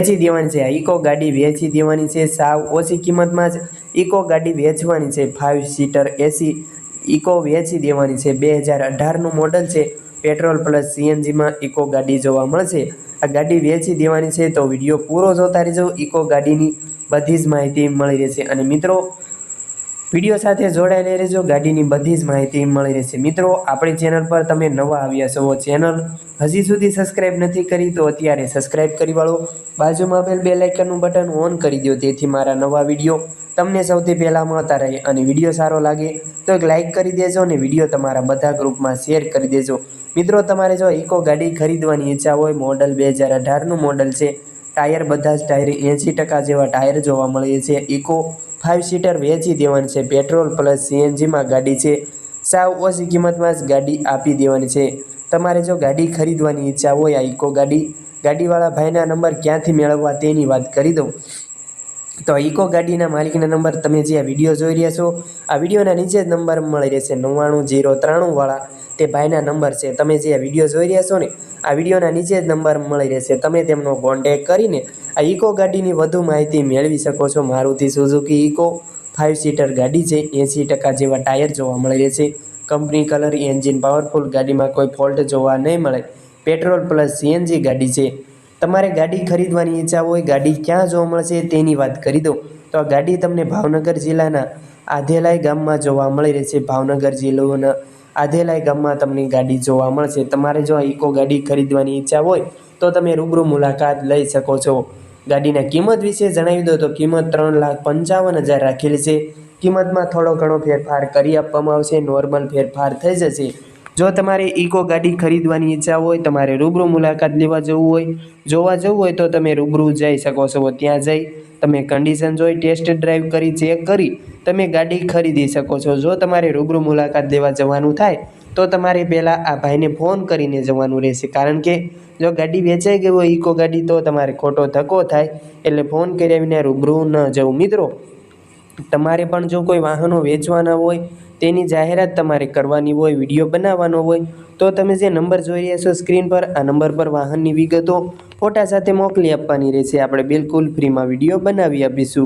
વેચી દેવાની છે. ઇકો ગાડી વેચી દેવાની છે. સાવ ઓછી કિંમતમાં જ ઇકો ગાડી વેચવાની છે. ફાઇવ સીટર એસી ઇકો વેચી દેવાની છે. બે હજાર અઢારનું મોડલ છે. પેટ્રોલ પ્લસ સીએનજીમાં ઇકો ગાડી જોવા મળશે. આ ગાડી વેચી દેવાની છે તો વીડિયો પૂરો જોતા રહેજો. ઇકો ગાડીની બધી જ માહિતી મળી રહેશે. અને મિત્રો વીડિયો સાથે જોડાયેલા રહેજો. ગાડીની બધી જ માહિતી મળી રહેશે. મિત્રો, આપણી ચેનલ પર તમે નવા આવ્યા છો, ચેનલ હજી સુધી સબસ્ક્રાઇબ નથી કરી, તો અત્યારે સબસ્ક્રાઇબ કરી વાળો. બાજુમાં આપેલ બે લાઇકનનું બટન ઓન કરી દો તેથી મારા નવા વીડિયો તમને સૌથી પહેલાં મળતા રહે અને વીડિયો સારો લાગે તો એક લાઇક કરી દેજો અને વીડિયો તમારા બધા ગ્રુપમાં શેર કરી દેજો. મિત્રો, તમારે જો ઇકો ગાડી ખરીદવાની ઈચ્છા હોય, મોડલ બે હજાર અઢારનું મોડલ છે, ટાયર બધા જ ટાયર એંસી ટકા જેવા ટાયર જોવા મળે છે. ઇકો ફાઇવ સીટર વેચી દેવાની છે. પેટ્રોલ પ્લસ સીએનજીમાં ગાડી છે. સાવ ઓછી કિંમતમાં જ ગાડી આપી દેવાની છે. તમારે જો ગાડી ખરીદવાની ઈચ્છા હોય આ ઇકો ગાડી, ગાડીવાળા ભાઈના નંબર ક્યાંથી મેળવવા તેની વાત કરી દઉં. તો ઇકો ગાડીના માલિકના નંબર તમે જે આ વીડિયો જોઈ રહ્યા છો, આ વિડીયોના નીચે જ નંબર મળી રહેશે નવ્વાણું જીરો ત્રાણુંવાળા તે ભાઈના નંબર છે. તમે જે આ વીડિયો જોઈ રહ્યા છો ને આ વિડીયોના નીચે જ નંબર મળી રહેશે. તમે તેમનો કોન્ટેક કરીને આ ઇકો ગાડીની વધુ માહિતી મેળવી શકો છો. Maruti Suzuki Eeco five seater ગાડી છે. એંસી ટકા જેવા ટાયર જોવા મળી રહેશે. કંપની કલર એન્જિન પાવરફુલ ગાડીમાં કોઈ ફોલ્ટ જોવા નહીં મળે. પેટ્રોલ પ્લસ સીએનજી ગાડી છે. તમારે ગાડી ખરીદવાની ઈચ્છા હોય, ગાડી ક્યાં જોવા મળશે તેની વાત કરી દો તો આ ગાડી તમને ભાવનગર જિલ્લાના આધેલાઈ ગામમાં જોવા મળી રહેશે. ભાવનગર જિલ્લાના આધેલાઈ ગામમાં તમને ગાડી જોવા મળશે. તમારે જો ઇકો ગાડી ખરીદવાની ઈચ્છા હોય, તો તમે રૂબરૂ મુલાકાત લઈ શકો છો. ગાડીના કિંમત વિશે જણાવી દો તો કિંમત ત્રણ લાખ પંચાવન હજાર રાખેલી છે. કિંમતમાં થોડો ઘણો ફેરફાર કરી આપવામાં આવશે. નોર્મલ ફેરફાર થઈ જશે. જો તમારે ઇકો ગાડી ખરીદવાની ઈચ્છા હોય, તમારે રૂબરૂ મુલાકાત લેવા જવું હોય, જોવા જવું હોય, તો તમે રૂબરૂ જઈ શકો છો. ત્યાં જઈ તમે કન્ડિશન જોઈ ટેસ્ટ ડ્રાઈવ કરી ચેક કરી, તમે ગાડી ખરીદી શકો છો. જો તમારે રૂબરૂ મુલાકાત લેવા જવાનું થાય, તો તમારે પહેલાં આ ભાઈને ફોન કરીને જવાનું રહેશે. કારણ કે જો ગાડી વેચાઈ ગઈ હોય ઇકો ગાડી, તો તમારે ખોટો ધક્કો થાય. એટલે ફોન કર્યા વિના રૂબરૂ ન જવું. મિત્રો, તમારે પણ જો કોઈ વાહનો વેચવાના હોય તેની જાહેરાત તમારે કરવાની હોય, વીડિયો બનાવવાનો હોય, તો તમે જે નંબર જોઈ રહ્યા છો સ્ક્રીન પર, આ નંબર પર વાહનની વિગતો ફોટા સાથે મોકલી આપવાની રહેશે. આપણે બિલકુલ ફ્રીમાં વીડિયો બનાવી આપીશું.